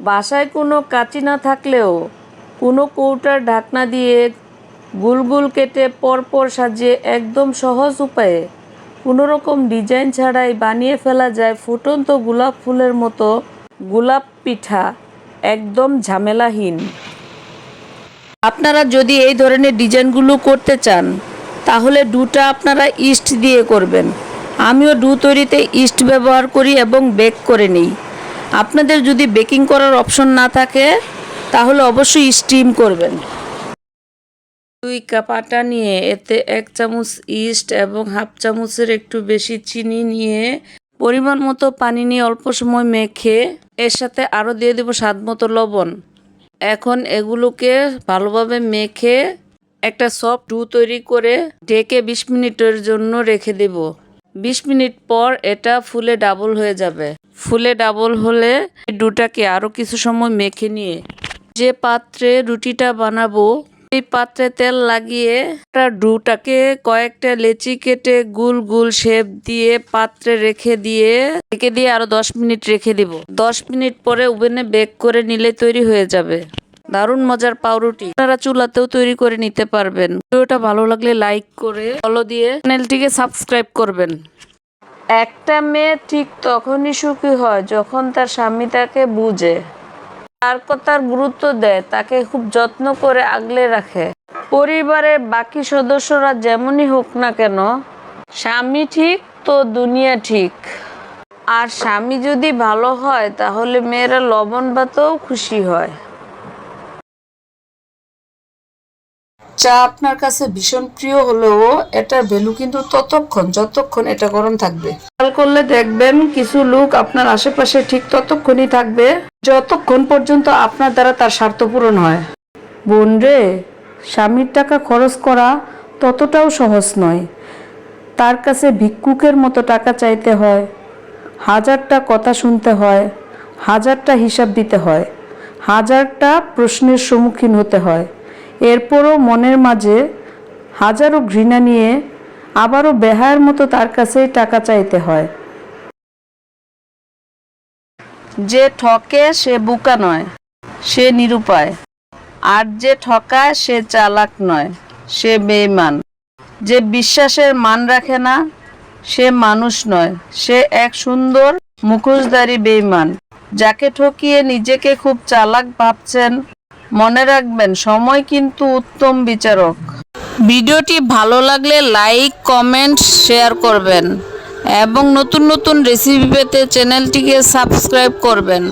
বাসায় কোনো কাঁচি না থাকলেও কোনো কৌটার ঢাকনা দিয়ে গুল গুল কেটে পরপর সাজিয়ে একদম সহজ উপায়ে কোনো রকম ডিজাইন ছাড়াই বানিয়ে ফেলা যায় ফুটন্ত গোলাপ ফুলের মতো গোলাপ পিঠা, একদম ঝামেলাহীন। আপনারা যদি এই ধরনের ডিজাইনগুলো করতে চান, তাহলে ডুটা আপনারা ইস্ট দিয়ে করবেন। আমিও ডু তৈরিতে ইস্ট ব্যবহার করি এবং বেক করে নিই। আপনাদের যদি বেকিং করার অপশন না থাকে, তাহলে অবশ্যই স্টিম করবেন। দুই কাপ আটা নিয়ে এতে এক চামচ ইস্ট এবং হাফ চামচের একটু বেশি চিনি নিয়ে পরিমাণ মতো পানি নিয়ে অল্প সময় মেখে এর সাথে আরও দিয়ে দেবো স্বাদ মতো লবণ। এখন এগুলোকে ভালোভাবে মেখে একটা সফট ডু তৈরি করে ঢেকে বিশ মিনিটের জন্য রেখে দেব। বিশ মিনিট পর এটা ফুলে ডাবল হয়ে যাবে। ফুলে ডাবল হলে ডুটাকে আরও কিছু সময় মেখে নিয়ে যে পাত্রে রুটিটা বানাবো এই পাত্রে তেল লাগিয়ে একটা ডুটাকে কয়েকটা লেচি কেটে গুল গুল শেপ দিয়ে পাত্রে রেখে দিয়ে রেখে দিয়ে আরও দশ মিনিট রেখে দিব। দশ মিনিট পরে ওভেনে বেক করে নিলে তৈরি হয়ে যাবে। দারুণ মজার পাউরুটি। আপনারা চুলাতেও তৈরি করে নিতে পারবেন। ভিডিওটা ভালো লাগলে লাইক করে ফলো দিয়ে চ্যানেলটিকে সাবস্ক্রাইব করবেন। একটা মেয়ে ঠিক তখনই সুখী হয় যখন তার স্বামী তাকে বুঝে। তার কথার গুরুত্ব দেয়, তাকে খুব যত্ন করে আগলে রাখে। পরিবারের বাকি সদস্যরা যেমনই হোক না কেন, স্বামী ঠিক তো দুনিয়া ঠিক। আর স্বামী যদি ভালো হয়, তাহলে মেয়েরা লবণ ভাতেও খুশি হয়। চা আপনার কাছে ভীষণ প্রিয় হলেও এটার ভ্যালু কিন্তু ততক্ষণ, যতক্ষণ এটা গরম থাকবে। খেয়াল করলে দেখবেন কিছু লোক আপনার আশেপাশে ঠিক ততক্ষণই থাকবে, যতক্ষণ পর্যন্ত আপনার দ্বারা তার স্বার্থ পূরণ হয়। বোন রে, স্বামীর টাকা খরচ করা ততটাও সহজ নয়। তার কাছে ভিক্ষুকের মতো টাকা চাইতে হয়, হাজারটা কথা শুনতে হয়, হাজারটা হিসাব দিতে হয়, হাজারটা প্রশ্নের সম্মুখীন হতে হয়। এরপরও মনের মাঝে হাজারো ঘৃণা নিয়ে আবারও বেহায়ের মতো তার কাছেই টাকা চাইতে হয়। যে ঠকে সে বুকা নয়, সে নিরুপায়। আর যে ঠকায় সে চালাক নয়, সে বেঈমান। যে বিশ্বাসের মান রাখে না, সে মানুষ নয়, সে এক সুন্দর মুখোশধারী বেঈমান। যাকে ঠকিয়ে নিজেকে খুব চালাক ভাবছেন মনে রাখবেন, সময় কিন্তু উত্তম বিচারক। ভিডিওটি ভালো লাগলে লাইক, কমেন্ট, শেয়ার করবেন। এবং নতুন নতুন রেসিপি পেতে চ্যানেলটিকে সাবস্ক্রাইব করবেন।